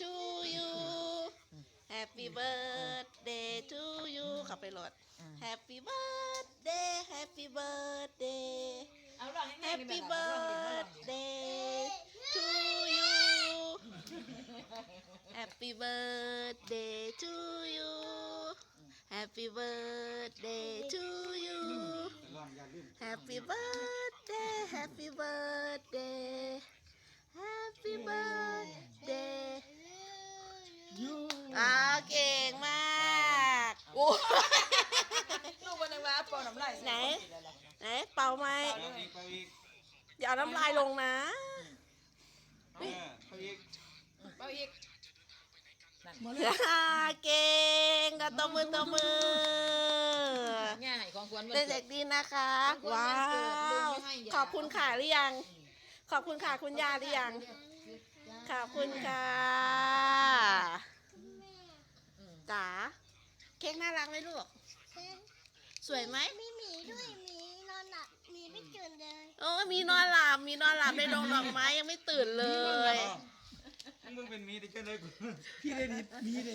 to you Happy birthday to you ขับไปรถ Happy birthday Happy birthday เอาลองให้แม่นี่ Happy แบบลองดิลองดิ birthday to you Happy birthday to you Happy birthday to you Happy birthday Happy birthday อ่าเก่งมากโอ้ลูกวันนึงว่าปอน้ำลายไหนไหนเป่าไหมเป่าอีกเป่าอีกอย่าเอาน้ำลายลงนะเออเป่าอีกเป่าอีกอ่าเก่งก็ตบมือตบมือง่ายของควรเป็นเด็กดีนะคะวันว้าเกิดลุงวไม่ให้ยาขอบคุณค่ะหรือยัง ขอบคุณค่ะคุณย่าหรือยัง ขอบคุณค่ะจ๋า เค้กน่ารักไหมลูก สวยไหมมีหมีด้วยหมีนอนหลับหมีไม่ตื่นเลยโอ้มีนอนหลับ มีนอนหลับในโรงดอกไม้ยังไม่ตื่นเลย มึงเป็นมีแต่เจ้าเลยกูพี่ได้ดีมีได้